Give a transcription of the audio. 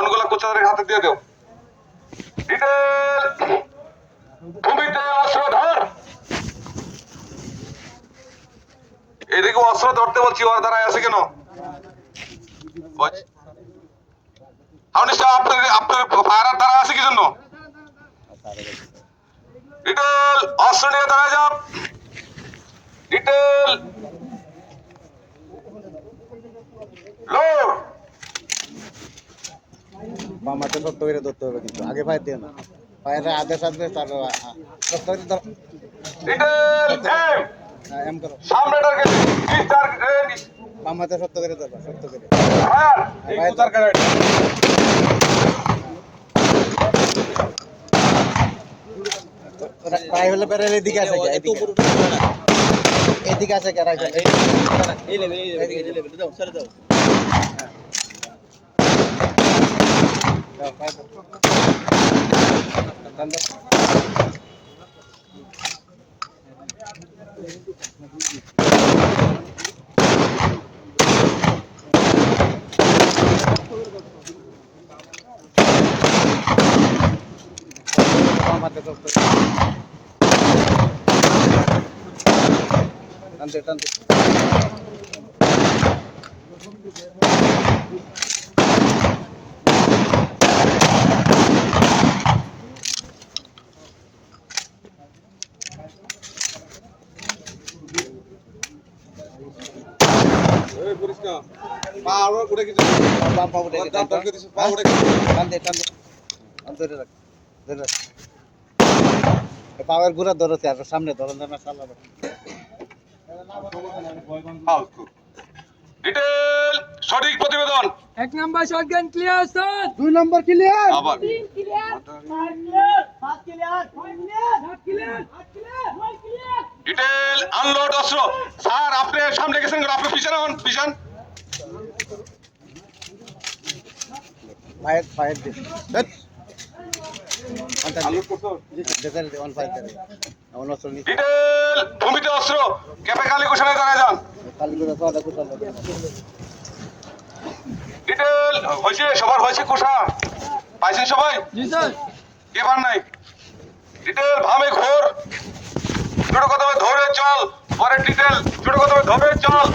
রাউন্ডগুলো কোচাদের হাতে দিয়ে দাও? ডিটেল ভূমিতে অস্ত্র ধর! এদিকে অস্ত্র ধরতে বলছি, ওর দ্বারাই আছে কেন? আপনার আপনার ফায়ার দ্বারা আছে কি জন্য? ডিটেল অস্ত্র নিয়ে দাঁড়ায় যাও। ডিটেল বাম হাতে শক্ত করে ধরতে হবে কিন্তু আগে পায়ের দিয়ে না পায়ের আদেশ আসবে তার শক্ত করে ধর এম হ্যাঁ, করো সামনে টার্গেট বাম হাতে শক্ত করে ধরবা শক্ত করে পায়ের ধর। রা- হলে পেরে এদিকে আছে এদিকে করে। ধরে রাখ পাওয়ার গুড়া ধরছে আর সামনে ধরন না সালা ডিটেল সঠিক প্রতিবেদন এক নাম্বার শটগান ক্লিয়ার স্যার দুই নম্বর ক্লিয়ার আবার তিন ক্লিয়ার চার ক্লিয়ার পাঁচ ক্লিয়ার ছয় ক্লিয়ার সাত ক্লিয়ার আট ক্লিয়ার নয় ক্লিয়ার ডিটেল আনলোড অস্ত্র। স্যার আপনি সামনে গেছেন আপনি পিছনে হন পিছন। ফায়ার ফায়ার ভূমিতে অস্ত্র। কালী দাঁড়ায় যান। ডিটেল হয়েছে সবার হয়েছে কুষা। পাইছেন সবাই? নাই? ডিটেল ভামে ঘোর ছোট কথা ধরে চল পরে ডিটেল ছোট কথা ধরে চল।